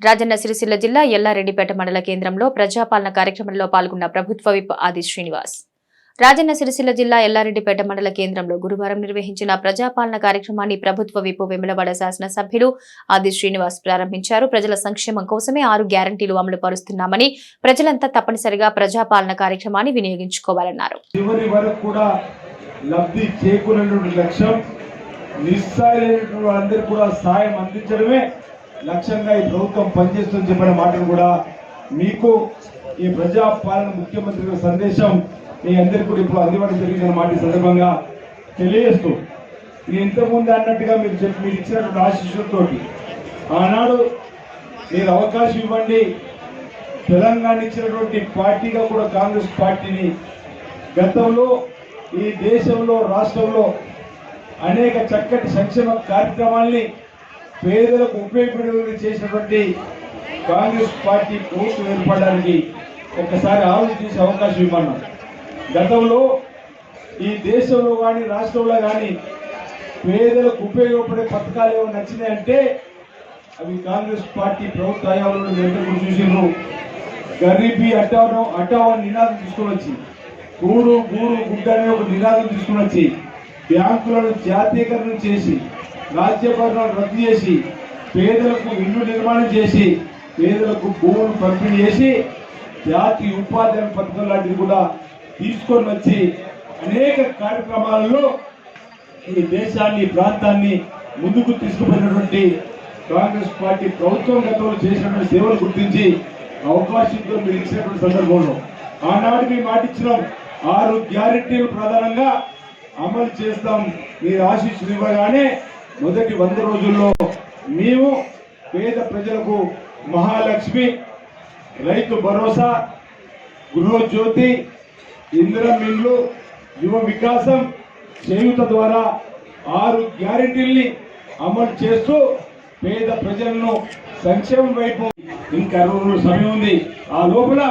రాజన్న సిరిసిల్ల జిల్లా ఎల్లారెడ్డిపేట మండల కేంద్రంలో ప్రజాపాలన కార్యక్రమంలో పాల్గొన్న ప్రభుత్వ విప్ ఆది శ్రీనివాస్. రాజన్న సిరిసిల్ల జిల్లా ఎల్లారెడ్డిపేట మండల కేంద్రంలో గురువారం నిర్వహించిన ప్రజాపాలన కార్యక్రమాన్ని ప్రభుత్వ విప్ వెములవాడ శాసనసభ్యులు ఆది శ్రీనివాస్ ప్రారంభించారు. ప్రజల సంక్షేమం కోసమే ఆరు గ్యారంటీలు అమలు పరుస్తున్నామని ప్రజలంతా తప్పనిసరిగా ప్రజాపాలన కార్యక్రమాన్ని వినియోగించుకోవాలన్నారు. లబ్ధి లక్ష్యం నిస్సాయులైనటువంటి అందరికీ కూడా సాయం అందించడమే లక్ష్యంగా ఈ ప్రభుత్వం పనిచేస్తుందని చెప్పిన మాటను కూడా మీకు ఈ ప్రజాపాలన ముఖ్యమంత్రి సందేశం మీ అందరికీ కూడా ఇప్పుడు అందివ్వడం జరిగిందన్న మాట సందర్భంగా తెలియజేస్తూ నేను ఇంతకుముందు అన్నట్టుగా మీరు చెప్పి మీరు ఇచ్చినటువంటి ఆశీస్సులతో ఆనాడు మీరు అవకాశం ఇవ్వండి. తెలంగాణ ఇచ్చినటువంటి పార్టీగా కూడా కాంగ్రెస్ పార్టీని గతంలో ఈ దేశంలో రాష్ట్రంలో అనేక చక్కటి సంక్షేమ కార్యక్రమాల్ని పేదలకు ఉపయోగపడే చేసినటువంటి కాంగ్రెస్ పార్టీ ప్రభుత్వం ఏర్పడడానికి ఒక్కసారి ఆలోచించే అవకాశం ఇవ్వను గతంలో ఈ దేశంలో కానీ రాష్ట్రంలో కానీ పేదలకు ఉపయోగపడే పథకాలు ఏమైనా నచ్చినాయంటే అవి కాంగ్రెస్ పార్టీ ప్రభుత్వ హయాంలో మీరు చూసినారు గరీబీ అటావనం అటావన్ నినాదం తీసుకుని వచ్చి కూడు గూడు గుడ్డ అనే ఒక నినాదం తీసుకుని వచ్చి బ్యాంకులను జాతీయకరణ చేసి రాజ్యభరణాలు రద్దు చేసి పేదలకు ఇల్లు నిర్మాణం చేసి పేదలకు భూములు పంపిణీ చేసి జాతీయ ఉపాధి పథకం లాంటివి కూడా తీసుకొని వచ్చి అనేక కార్యక్రమాలలో ఈ దేశాన్ని ప్రాంతాన్ని ముందుకు తీసుకుపోయినటువంటి కాంగ్రెస్ పార్టీ ప్రభుత్వం గతంలో చేసినటువంటి సేవలు గుర్తించి అవకాశంతో మీరు ఇచ్చినటువంటి సందర్భంలో ఆనాడు మేము మాటిచ్చినాం ఆరు గ్యారెంటీలు ప్రధానంగా అమలు చేస్తాం. మీరు ఆశీస్సులు ఇవ్వగానే మొదటి వంద రోజుల్లో మేము పేద ప్రజలకు మహాలక్ష్మి రైతు భరోసా గృహజ్యోతి ఇందిరం ఇండ్లు యువ వికాసం చేయుత ద్వారా ఆరు గ్యారెంటీల్ని అమలు చేస్తూ పేద ప్రజలను సంక్షేమం వైపు ఇంకా అరవై సమయం ఉంది. ఆ లోపల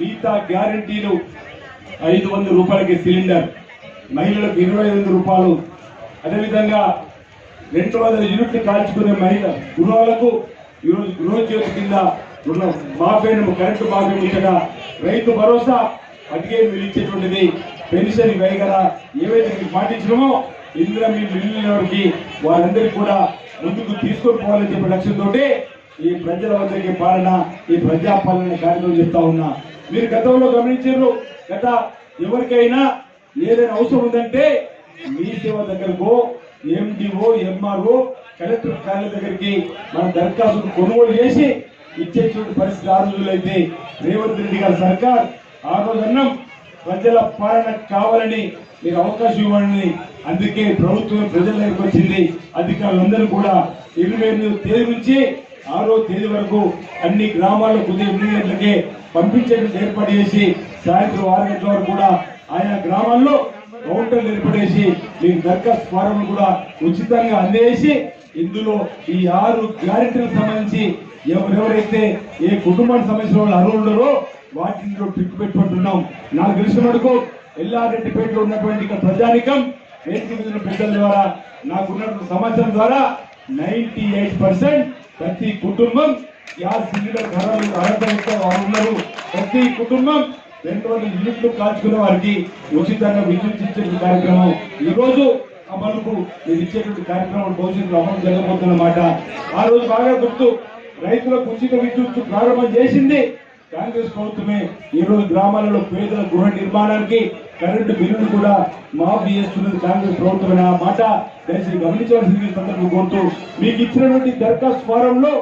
మిగతా గ్యారెంటీలు ఐదు వందల రూపాయలకి సిలిండర్ మహిళలకు ఇరవై ఐదు రూపాయలు. అదేవిధంగా రెండు వందల యూనిట్లు కాల్చుకునే మహిళ గృహాలకు ఈరోజు గృహజ్యోతి కింద ఉన్న మాఫేను కరెంటు మాఫీ ఉండగా రైతు భరోసా అడిగే మీరు ఇచ్చేటువంటిది పెన్షన్ వేగర ఏవైతే మీరు పాటించడమో ఇందులో మీ మిగిలినవారికి వారందరికీ కూడా ముందుకు తీసుకొని పోవాలని చెప్పే లక్ష్యంతో ఈ ప్రజల వద్దకి పాలన ఈ ప్రజాపాలన కార్యక్రమం చెప్తా ఉన్నా. మీరు గతంలో గమనించారు గత ఎవరికైనా ఏదైనా అవసరం ఉందంటే మీ సేవ దగ్గరకు ఎండిఓ ఎంఆర్ఓ కలెక్టర్ కార్యాలయం దగ్గరికి మన దరఖాస్తును కొనుగోలు చేసి ఇచ్చేటువంటి పరిస్థితి ఆ అయితే రేవంత్ రెడ్డి గారి సర్కార్ ఆ రోజు ప్రజల పాలన కావాలని మీరు అవకాశం ఇవ్వండి అందుకే ప్రభుత్వం ప్రజల దగ్గరికి వచ్చింది. అధికారులందరూ కూడా ఇరవై ఎనిమిది తేదీ నుంచి ఆరో తేదీ వరకు అన్ని గ్రామాల్లో ఉదయం ఎనిమిది గంటలకే పంపించేందుకు ఏర్పాటు చేసి సాయంత్రం ఆరు గంటల వరకు కూడా ఆయా గ్రామాల్లో కౌంటర్లు ఏర్పడేసి మీకు దరఖాస్తు ఫారం కూడా ఉచితంగా అందేసి ఇందులో ఈ ఆరు గ్యారెంటీలకు సంబంధించి ఎవరెవరైతే ఏ కుటుంబానికి సంబంధించిన వాళ్ళు అర్హులున్నారో వాటిలో వాటిని పెట్టుకుంటున్నాం. నాకు తెలిసిన మటుకు ఎల్లారెడ్డిపేటలో ఉన్నటువంటి ప్రజానికం వేదిక పెద్దల ద్వారా నాకున్నటువంటి సమాచారం ద్వారా నైన్టీ ఎయిట్ పర్సెంట్ ప్రతి కుటుంబం గ్యాస్ సిలిండర్ ధరలు అర్హత ఉన్నారు. ప్రతి కుటుంబం రెండు వందల కాల్చుకునే వారికి ఉచితంగా విద్యుత్ ఇచ్చే కార్యక్రమం. ఈ రోజు అమలుకు మీరు ఇచ్చేటువంటి కార్యక్రమం భవిష్యత్తులో అమలు జరగబోతున్నమాట ఆ రోజు బాగా గుర్తు రైతులకు ఉచిత విద్యుత్ ప్రారంభం చేసింది కాంగ్రెస్ ప్రభుత్వమే. ఈ రోజు గ్రామాలలో పేదల గృహ నిర్మాణానికి కరెంటు బిల్లులు కూడా మాఫీ చేస్తున్నది కాంగ్రెస్ ప్రభుత్వమే. ఆ మాట దయచేసి గమనించవలసింది ఈ సందర్భంగా కోరుతూ మీకు ఇచ్చినటువంటి దరఖాస్తు ఫారంలో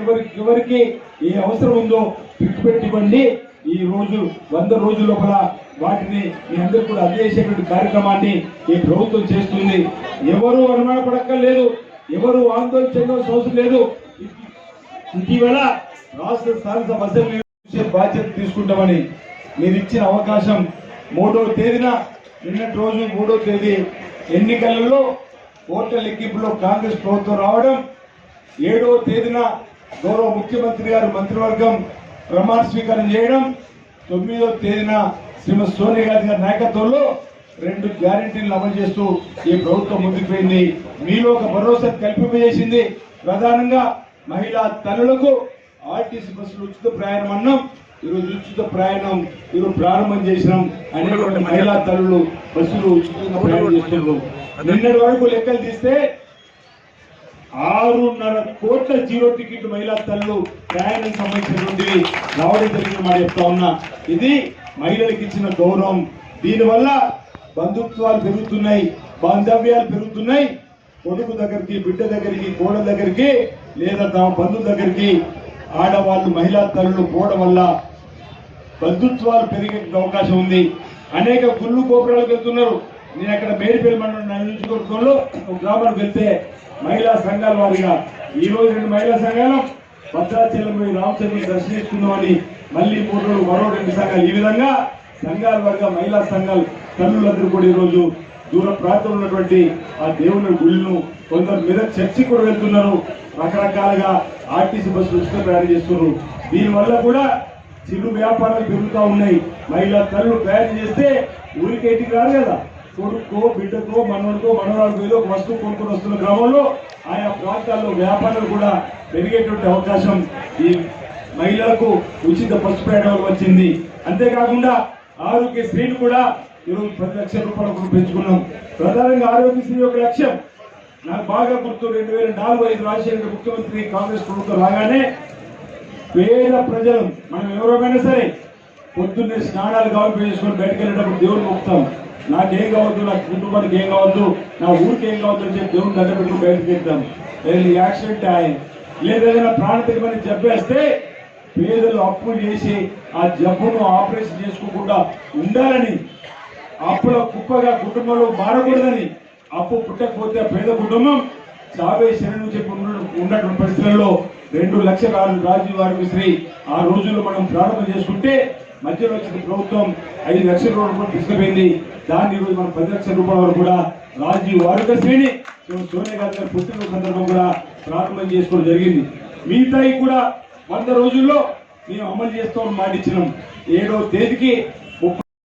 ఎవరికి ఎవరికి ఏ అవసరం ఉందో పెట్టి పెట్టివ్వండి ఈ రోజు వంద రోజుల లోపల వాటిని మీ అందరూ కూడా అందజేసేటువంటి కార్యక్రమాన్ని ఈ ప్రభుత్వం చేస్తుంది. ఎవరు అనుమానపడక్కర్లేదు ఎవరు ఆందోళన చెందవలసిన అవసరం లేదు. ఇటీవల రాష్ట్ర స్థానిక అసెంబ్లీ బాధ్యత తీసుకుంటామని మీరు ఇచ్చిన అవకాశం మూడవ తేదీన నిన్నటి రోజు మూడవ తేదీ ఎన్నికలలో ఓట్ల లెక్కింపులో కాంగ్రెస్ ప్రభుత్వం రావడం ఏడవ తేదీన గౌరవ ముఖ్యమంత్రి గారు మంత్రివర్గం ప్రమాణ స్వీకారం చేయడం తొమ్మిదో తేదీన శ్రీమతి సోనియా గాంధీ గారి నాయకత్వంలో రెండు గ్యారెంటీలను అమలు చేస్తూ ఈ ప్రభుత్వం ముందుకుపోయింది. మీలో ఒక భరోసా కల్పింపజేసింది. ప్రధానంగా మహిళా తల్లులకు ఆర్టీసీ బస్సులు ఉచిత ప్రయాణం అన్నాం. ఈరోజు ఉచిత ప్రయాణం ఈరోజు ప్రారంభం చేసినాం. అనేటువంటి మహిళా తల్లులు బస్సులు ఉచితంగా ప్రయాణం చేస్తున్నారు. నిన్నటి వరకు లెక్కలు తీస్తే ఆరున్నర కోట్ల జీరో టికెట్ మహిళా తల్లు ప్రయాణం సంబంధించినటువంటి రావడం జరిగిన మాట చెప్తా ఉన్నా. ఇది మహిళలకు ఇచ్చిన గౌరవం. దీనివల్ల బంధుత్వాలు పెరుగుతున్నాయి బాంధవ్యాలు పెరుగుతున్నాయి. కొడుకు దగ్గరికి బిడ్డ దగ్గరికి కోడ దగ్గరికి లేదా తమ బంధువు దగ్గరికి ఆడవాళ్ళు మహిళా తల్లులు పోవడం వల్ల బంధుత్వాలు పెరిగే అవకాశం ఉంది. అనేక గుళ్ళు గోపురాలకు వెళ్తున్నారు. నేను అక్కడ మేడిపల్లి మండలం నియోజకవర్గంలో ఒక గ్రామానికి వెళ్తే మహిళా సంఘాల వారిగా ఈ రోజు రెండు మహిళా సంఘాలు భద్రాచలం పోయి రామచంద్రుని దర్శించుకుందామని మళ్ళీ మూడు రోజులు మరో రెండు సంఘాలు. ఈ విధంగా సంఘాల వారిగా మహిళా సంఘాలు తల్లులందరూ కూడా ఈరోజు దూర ప్రాంతంలో ఉన్నటువంటి ఆ దేవుని గుళ్ళను కొందరు మీద చర్చి కూడా వెళ్తున్నారు. రకరకాలుగా ఆర్టీసీ బస్సులు ఉచిత తయారు చేస్తున్నారు. దీనివల్ల కూడా చిరు వ్యాపారాలు పెరుగుతూ ఉన్నాయి. మహిళా తల్లు ప్రయాణం చేస్తే ఊరికి ఇంటికి రాదు కదా. కొడుకో బిడ్డకో మనవడికో మనవరాలకు ఏదో ఒక వస్తువు కొనుక్కొని వస్తున్న క్రమంలో ఆయా ప్రాంతాల్లో వ్యాపారాలు కూడా పెరిగేటువంటి అవకాశం ఈ మహిళలకు ఉచిత బస్సు ప్రయాణం వచ్చింది. అంతేకాకుండా ఆరోగ్యశ్రీని కూడా ఈరోజు పది లక్షల రూపాయలకు పెంచుకున్నాం. ప్రధానంగా ఆరోగ్యశ్రీ యొక్క లక్ష్యం. నాకు బాగా గుర్తు రెండు వేల నాలుగు ఐదు రాజశేఖర ముఖ్యమంత్రి కాంగ్రెస్ ప్రభుత్వం రాగానే పేద ప్రజలు మనం ఎవరైనా సరే పొద్దున్నే స్నానాలు కావాలి చేసుకొని బయటకు వెళ్ళేటప్పుడు దేవుడు మొక్కుతాం. నాకేం కావద్దు నా కుటుంబానికి ఏం కావద్దు నా ఊరికి ఏం కావద్దు అని చెప్పి దేవుడు దగ్గర పెట్టుకుని బయటకు వెళ్తాం లేదు యాక్సిడెంట్ ఆయన లేదా ఏదైనా చెప్పేస్తే పేదలు అప్పు చేసి ఆ జబ్బును ఆపరేషన్ చేసుకోకుండా ఉండాలని అప్పుల కుప్పగా కుటుంబంలో మారకూడదని అప్పు పుట్టకపోతే పేద కుటుంబం చావే శరణు చెప్పి ఉన్నటువంటి పరిస్థితుల్లో రెండు లక్షల ఆరు రాజీవ్ ఆరోగ్యశ్రీ ఆ రోజుల్లో మనం ప్రారంభం చేసుకుంటే మధ్యలో వచ్చిన ప్రభుత్వం. ఐదు లక్షల రూపాయలు తీసుకుపోయింది. దాన్ని ఈరోజు మనం పది లక్షల రూపాయల వరకు కూడా రాజీవ్ ఆరోగ్య శ్రేణి సోనియా గాంధీ గారి పుట్టిన సందర్భం కూడా ప్రారంభం చేసుకోవడం జరిగింది. మిగతాయి కూడా వంద రోజుల్లో మేము అమలు చేస్తామని మాట ఇచ్చినాం ఏడో తేదీకి